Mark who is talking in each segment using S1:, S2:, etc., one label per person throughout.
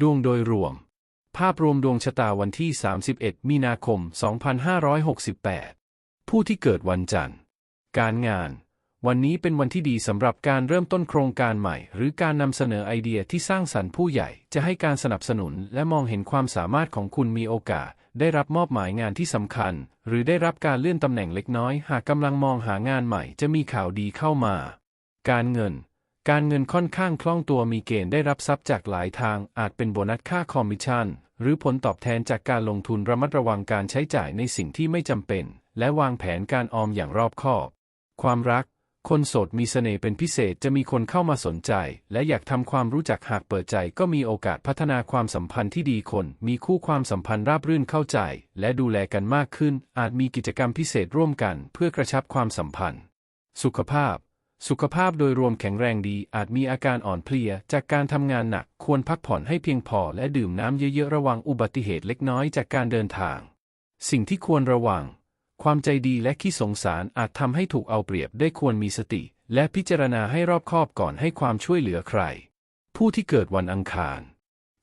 S1: ดวงโดยรวม ภาพรวมดวงชะตาวันที่ 31 มีนาคม 2568 ผู้ที่เกิดวันจันทร์ การงาน วันนี้เป็นวันที่ดีสำหรับการเริ่มต้นโครงการใหม่ หรือการนำเสนอไอเดียที่สร้างสรรค์ผู้ใหญ่จะให้การสนับสนุนและมองเห็นความสามารถของคุณมีโอกาส ได้รับมอบหมายงานที่สำคัญ หรือได้รับการเลื่อนตำแหน่งเล็กน้อย หากกำลังมองหางานใหม่จะมีข่าวดีเข้ามา การเงิน การเงินค่อนข้างคล่องตัวมีเกณฑ์ได้รับทรัพย์จากหลายทาง อาจเป็นโบนัสค่าคอมมิชชั่น หรือผลตอบแทนจากการลงทุนระมัดระวังการใช้จ่ายในสิ่งที่ไม่จำเป็น และวางแผนการออมอย่างรอบคอบ ความรัก คนโสดมีเสน่ห์เป็นพิเศษจะมีคนเข้ามาสนใจ และอยากทำความรู้จักหากเปิดใจก็มีโอกาสพัฒนาความสัมพันธ์ที่ดีคน มีคู่ความสัมพันธ์ราบรื่นเข้าใจ และดูแลกันมากขึ้น อาจมีกิจกรรมพิเศษร่วมกัน เพื่อกระชับความสัมพันธ์ สุขภาพ สุขภาพโดยรวมแข็งแรงดีอาจมีอาการอ่อนเพลียจากการทำงานหนักควรพักผ่อนให้เพียงพอและดื่มน้ำเยอะๆระวังอุบัติเหตุเล็กน้อยจากการเดินทาง สิ่งที่ควรระวัง ความใจดีและขี้สงสารอาจทำให้ถูกเอาเปรียบได้ควรมีสติ และพิจารณาให้รอบคอบก่อนให้ความช่วยเหลือใคร ผู้ที่เกิดวันอังคาร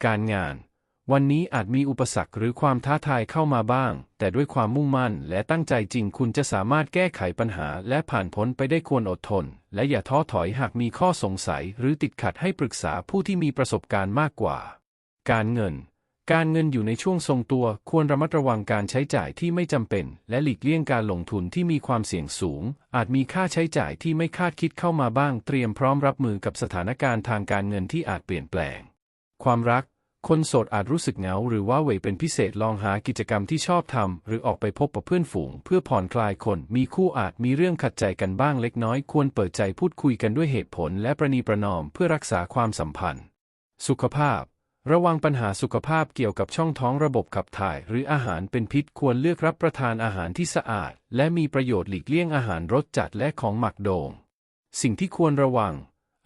S1: การงาน วันนี้อาจมีอุปสรรคหรือความท้าทายเข้ามาบ้าง แต่ด้วยความมุ่งมั่นและตั้งใจจริงคุณจะสามารถแก้ไขปัญหาและผ่านพ้นไปได้ควรอดทน และอย่าท้อถอยหากมีข้อสงสัยหรือติดขัดให้ปรึกษาผู้ที่มีประสบการณ์มากกว่า การเงิน การเงินอยู่ในช่วงทรงตัว ควรระมัดระวังการใช้จ่ายที่ไม่จำเป็น และหลีกเลี่ยงการลงทุนที่มีความเสี่ยงสูง อาจมีค่าใช้จ่ายที่ไม่คาดคิดเข้ามาบ้าง เตรียมพร้อมรับมือกับสถานการณ์ทางการเงินที่อาจเปลี่ยนแปลง ความรัก คนโสดอาจรู้สึกเหงาหรือว่าเหวเป็นพิเศษลองหากิจกรรมที่ชอบทำหรือออกไปพบกับเพื่อนฝูง เพื่อผ่อนคลายคนมีคู่อาจมีเรื่องขัดใจกันบ้างเล็กน้อยควรเปิดใจพูดคุยกันด้วยเหตุผลและประนีประนอมเพื่อรักษาความสัมพันธ์ สุขภาพ ระวังปัญหาสุขภาพเกี่ยวกับช่องท้องระบบขับถ่าย หรืออาหารเป็นพิษควรเลือกรับประทานอาหารที่สะอาด และมีประโยชน์หลีกเลี่ยงอาหารรสจัดและของหมักโดง่งสิ่งที่ควรระวัง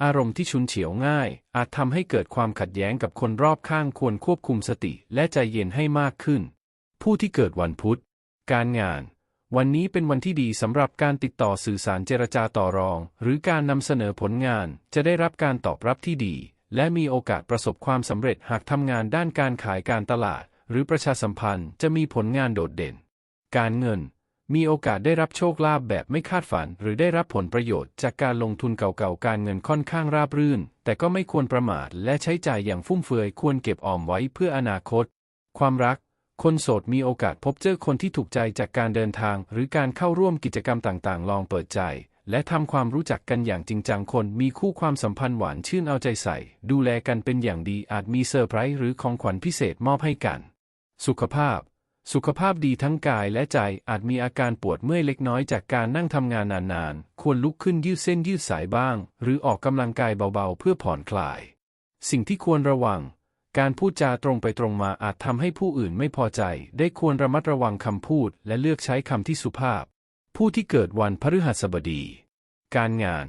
S1: อารมณ์ที่ชุนเฉียวง่าย อาจทำให้เกิดความขัดแย้งกับคนรอบข้างควรควบคุมสติและใจเย็นให้มากขึ้น ผู้ที่เกิดวันพุธ การงาน วันนี้เป็นวันที่ดีสำหรับการติดต่อสื่อสารเจรจาต่อรอง หรือการนำเสนอผลงานจะได้รับการตอบรับที่ดี และมีโอกาสประสบความสำเร็จหากทำงานด้านการขายการตลาด หรือประชาสัมพันธ์จะมีผลงานโดดเด่น การเงิน มีโอกาสได้รับโชคลาภแบบไม่คาดฝัน หรือได้รับผลประโยชน์จากการลงทุนเก่าๆ การเงินค่อนข้างราบรื่น แต่ก็ไม่ควรประมาทและใช้จ่ายอย่างฟุ่มเฟือยควรเก็บออมไว้เพื่ออนาคต ความรัก คนโสดมีโอกาสพบเจอคนที่ถูกใจจากการเดินทาง หรือการเข้าร่วมกิจกรรมต่างๆ ลองเปิดใจ และทำความรู้จักกันอย่างจริงจังคน มีคู่ความสัมพันธ์หวานชื่นเอาใจใส่ ดูแลกันเป็นอย่างดีอาจมีเซอร์ไพรส์หรือของขวัญพิเศษมอบให้กัน สุขภาพ สุขภาพดีทั้งกายและใจอาจมีอาการปวดเมื่อยเล็กน้อยจากการนั่งทำงานนานๆ ควรลุกขึ้นยืดเส้นยืดสายบ้าง หรือออกกำลังกายเบาๆ เพื่อผ่อนคลาย สิ่งที่ควรระวัง การพูดจาตรงไปตรงมาอาจทำให้ผู้อื่นไม่พอใจ ได้ควรระมัดระวังคำพูด และเลือกใช้คำที่สุภาพ ผู้ที่เกิดวันพฤหัสบดี การงาน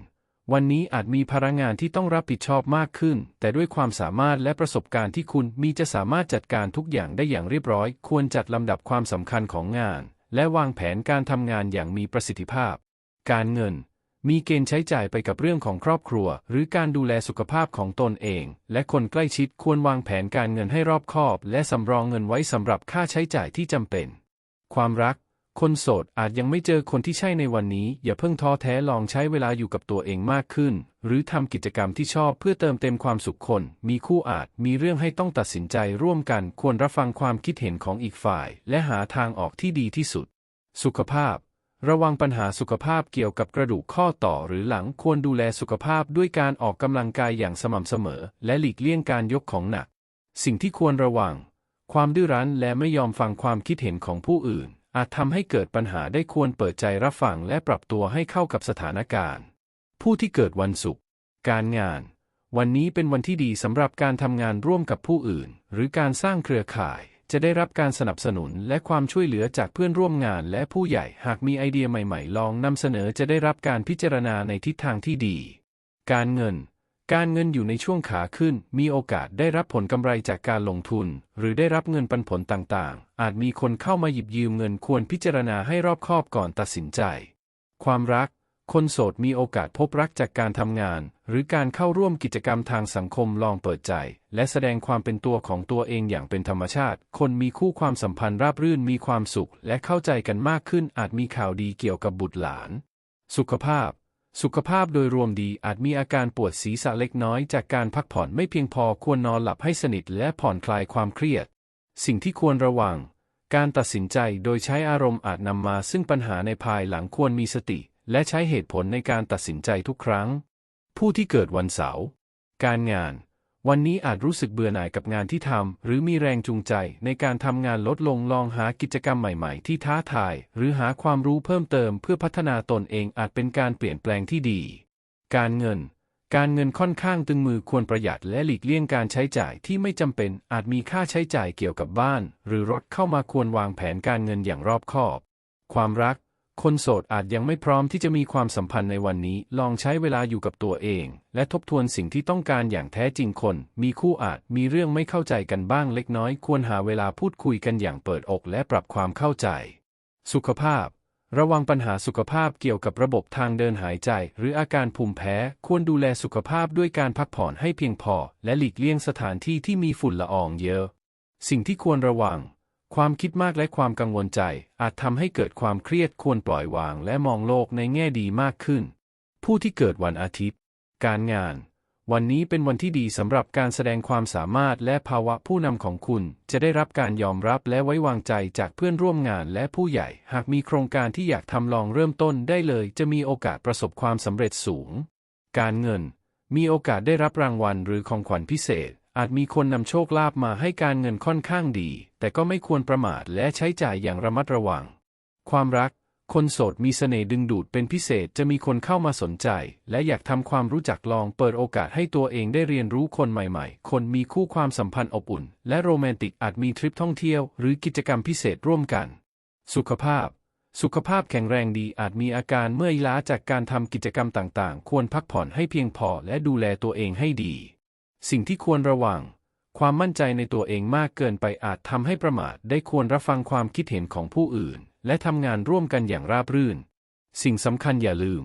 S1: วันนี้อาจมีภาระงานที่ต้องรับผิดชอบมากขึ้น แต่ด้วยความสามารถและประสบการณ์ที่คุณมีจะสามารถจัดการทุกอย่างได้อย่างเรียบร้อย ควรจัดลำดับความสำคัญของงาน และวางแผนการทำงานอย่างมีประสิทธิภาพ การเงิน มีเกณฑ์ใช้จ่ายไปกับเรื่องของครอบครัว หรือการดูแลสุขภาพของตนเอง และคนใกล้ชิดควรวางแผนการเงินให้รอบคอบ และสำรองเงินไว้สำหรับค่าใช้จ่ายที่จำเป็น ความรัก คนโสดอาจยังไม่เจอคนที่ใช่ในวันนี้ อย่าเพิ่งท้อแท้ลองใช้เวลาอยู่กับตัวเองมากขึ้น หรือทำกิจกรรมที่ชอบเพื่อเติมเต็มความสุขคน มีคู่อาจมีเรื่องให้ต้องตัดสินใจร่วมกัน ควรรับฟังความคิดเห็นของอีกฝ่าย และหาทางออกที่ดีที่สุด สุขภาพ ระวังปัญหาสุขภาพเกี่ยวกับกระดูกข้อต่อหรือหลังควรดูแลสุขภาพด้วยการออกกำลังกายอย่างสม่ำเสมอ และหลีกเลี่ยงการยกของหนัก สิ่งที่ควรระวัง ความดื้อรั้นและไม่ยอมฟังความคิดเห็นของผู้อื่น อาจทำให้เกิดปัญหาได้ควรเปิดใจรับฟังและปรับตัวให้เข้ากับสถานการณ์ ผู้ที่เกิดวันศุกร์การงาน วันนี้เป็นวันที่ดีสำหรับการทำงานร่วมกับผู้อื่น หรือการสร้างเครือข่าย จะได้รับการสนับสนุนและความช่วยเหลือจากเพื่อนร่วมงานและผู้ใหญ่หากมีไอเดียใหม่ๆ ลองนำเสนอจะได้รับการพิจารณาในทิศทางที่ดี การเงิน การเงินอยู่ในช่วงขาขึ้น มีโอกาสได้รับผลกำไรจากการลงทุน หรือได้รับเงินปันผลต่างๆ อาจมีคนเข้ามาหยิบยืมเงินควรพิจารณาให้รอบคอบก่อนตัดสินใจ ความรัก คนโสดมีโอกาสพบรักจากการทำงาน หรือการเข้าร่วมกิจกรรมทางสังคมลองเปิดใจ และแสดงความเป็นตัวของตัวเองอย่างเป็นธรรมชาติ คนมีคู่ความสัมพันธ์ราบรื่นมีความสุข และเข้าใจกันมากขึ้นอาจมีข่าวดีเกี่ยวกับบุตรหลาน สุขภาพ สุขภาพโดยรวมดีอาจมีอาการปวดศีรษะเล็กน้อยจากการพักผ่อนไม่เพียงพอควรนอนหลับให้สนิทและผ่อนคลายความเครียด สิ่งที่ควรระวัง การตัดสินใจโดยใช้อารมณ์อาจนำมาซึ่งปัญหาในภายหลังควรมีสติ และใช้เหตุผลในการตัดสินใจทุกครั้ง ผู้ที่เกิดวันเสาร์การงาน วันนี้อาจรู้สึกเบื่อหน่ายกับงานที่ทำ หรือมีแรงจูงใจในการทำงานลดลงลองหากิจกรรมใหม่ๆ ที่ท้าทาย หรือหาความรู้เพิ่มเติมเพื่อพัฒนาตนเองอาจเป็นการเปลี่ยนแปลงที่ดี การเงิน การเงินค่อนข้างตึงมือควรประหยัดและหลีกเลี่ยงการใช้จ่ายที่ไม่จำเป็น อาจมีค่าใช้จ่ายเกี่ยวกับบ้าน หรือรถเข้ามาควรวางแผนการเงินอย่างรอบคอบ ความรัก คนโสดอาจยังไม่พร้อมที่จะมีความสัมพันธ์ในวันนี้ ลองใช้เวลาอยู่กับตัวเอง และทบทวนสิ่งที่ต้องการอย่างแท้จริงคน มีคู่อาจมีเรื่องไม่เข้าใจกันบ้างเล็กน้อย ควรหาเวลาพูดคุยกันอย่างเปิดอกและปรับความเข้าใจ สุขภาพ ระวังปัญหาสุขภาพเกี่ยวกับระบบทางเดินหายใจ หรืออาการภูมิแพ้ ควรดูแลสุขภาพด้วยการพักผ่อนให้เพียงพอ และหลีกเลี่ยงสถานที่ที่มีฝุ่นละอองเยอะ สิ่งที่ควรระวัง ความคิดมากและความกังวลใจ อาจทำให้เกิดความเครียดควรปล่อยวางและมองโลกในแง่ดีมากขึ้น ผู้ที่เกิดวันอาทิตย์ การงาน วันนี้เป็นวันที่ดีสำหรับการแสดงความสามารถและภาวะผู้นำของคุณ จะได้รับการยอมรับและไว้วางใจจากเพื่อนร่วมงานและผู้ใหญ่ หากมีโครงการที่อยากทำลองเริ่มต้นได้เลย จะมีโอกาสประสบความสำเร็จสูง การเงิน มีโอกาสได้รับรางวัลหรือของขวัญพิเศษ อาจมีคนนำโชคลาภมาให้การเงินค่อนข้างดี แต่ก็ไม่ควรประมาทและใช้จ่ายอย่างระมัดระวัง ความรัก คนโสดมีเสน่ห์ดึงดูดเป็นพิเศษจะมีคนเข้ามาสนใจ และอยากทำความรู้จักลองเปิดโอกาสให้ตัวเองได้เรียนรู้คนใหม่ๆ คนมีคู่ความสัมพันธ์อบอุ่น และโรแมนติกอาจมีทริปท่องเที่ยว หรือกิจกรรมพิเศษร่วมกัน สุขภาพ สุขภาพแข็งแรงดีอาจมีอาการเมื่อยล้าจากการทำกิจกรรมต่างๆ ควรพักผ่อนให้เพียงพอและดูแลตัวเองให้ดี สิ่งที่ควรระวัง ความมั่นใจในตัวเองมากเกินไปอาจทำให้ประมาทได้ควรรับฟังความคิดเห็นของผู้อื่น และทำงานร่วมกันอย่างราบรื่น สิ่งสำคัญอย่าลืม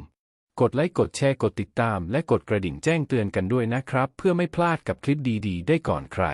S1: กดไลค์กดแชร์กดติดตาม และกดกระดิ่งแจ้งเตือนกันด้วยนะครับ เพื่อไม่พลาดกับคลิปดี ๆ ได้ก่อนใคร